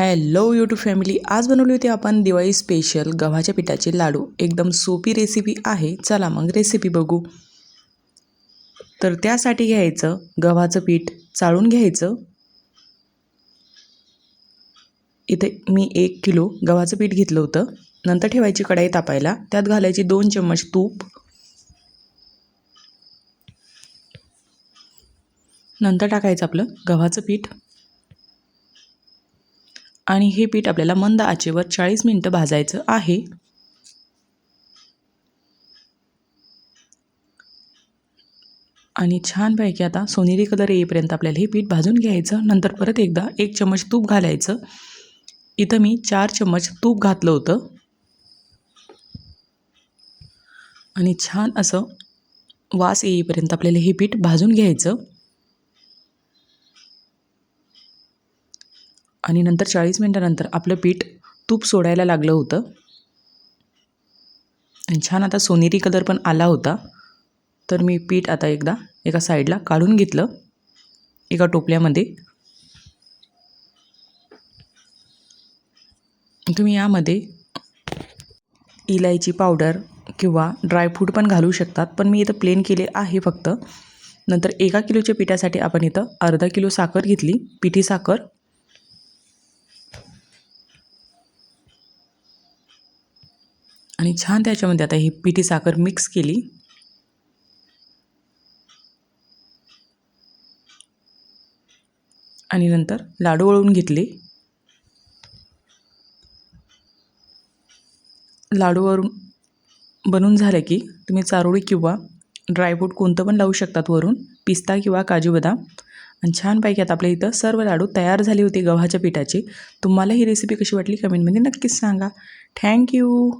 Hello YouTube family आज बनवली होती आपण दिवाळी स्पेशल गव्हाच्या पिठाचे लाडू. एकदम सोपी रेसिपी आहे चला मग रेसिपी बघू. तर त्यासाठी घ्यायचं गव्हाचं पीठ चाळून घ्यायचं. इथे मी एक किलो गव्हाचं पीठ घेतलं होतं. नंतर ठेवायची कढाई तापायला. त्यात घालायची दोन चम्मच तूप. नंतर टाकायचं आपलं गव्हाचं पीठ. आणि हे पीठ आपल्याला मंद आचेवर चाळीस मिनटं भाजायचं आहे. आणि छानपैकी आता सोनेरी कलर येईपर्यंत आपल्याला हे पीठ भाजून घ्यायचं. नंतर परत एकदा एक चम्मच तूप घालायचं. इथं मी चार चम्मच तूप घातलं होतं. आणि छान असं वास येईपर्यंत आपल्याला हे पीठ भाजून घ्यायचं. आणि नंतर चाळीस मिनटानंतर आपलं पीठ तूप सोडायला लागलं होतं. छान आता सोनेरी कलर पण आला होता. तर मी पीठ आता एकदा एका साईडला काढून घेतलं एका टोपल्यामध्ये. तुम्ही यामध्ये इलायची पावडर किंवा ड्रायफ्रूट पण घालू शकतात पण मी इथं प्लेन केले आहे फक्त. नंतर एका किलोच्या पिठासाठी आपण इथं अर्धा किलो साखर घेतली पिठी साखर. आणि छान त्याच्यामध्ये आता ही पिठी साखर मिक्स केली. आणि नंतर लाडू वळून घेतले. लाडूवरून बनून झालं की तुम्ही चारोळी किंवा ड्रायफ्रूट कोणतं पण लावू शकतात वरून पिस्ता किंवा काजू बदाम. आणि छानपैकी आता आपल्या इथं सर्व लाडू तयार झाले होते गव्हाच्या पिठाचे. तुम्हाला ही रेसिपी कशी वाटली? कमेंटमध्ये नक्कीच सांगा. थँक्यू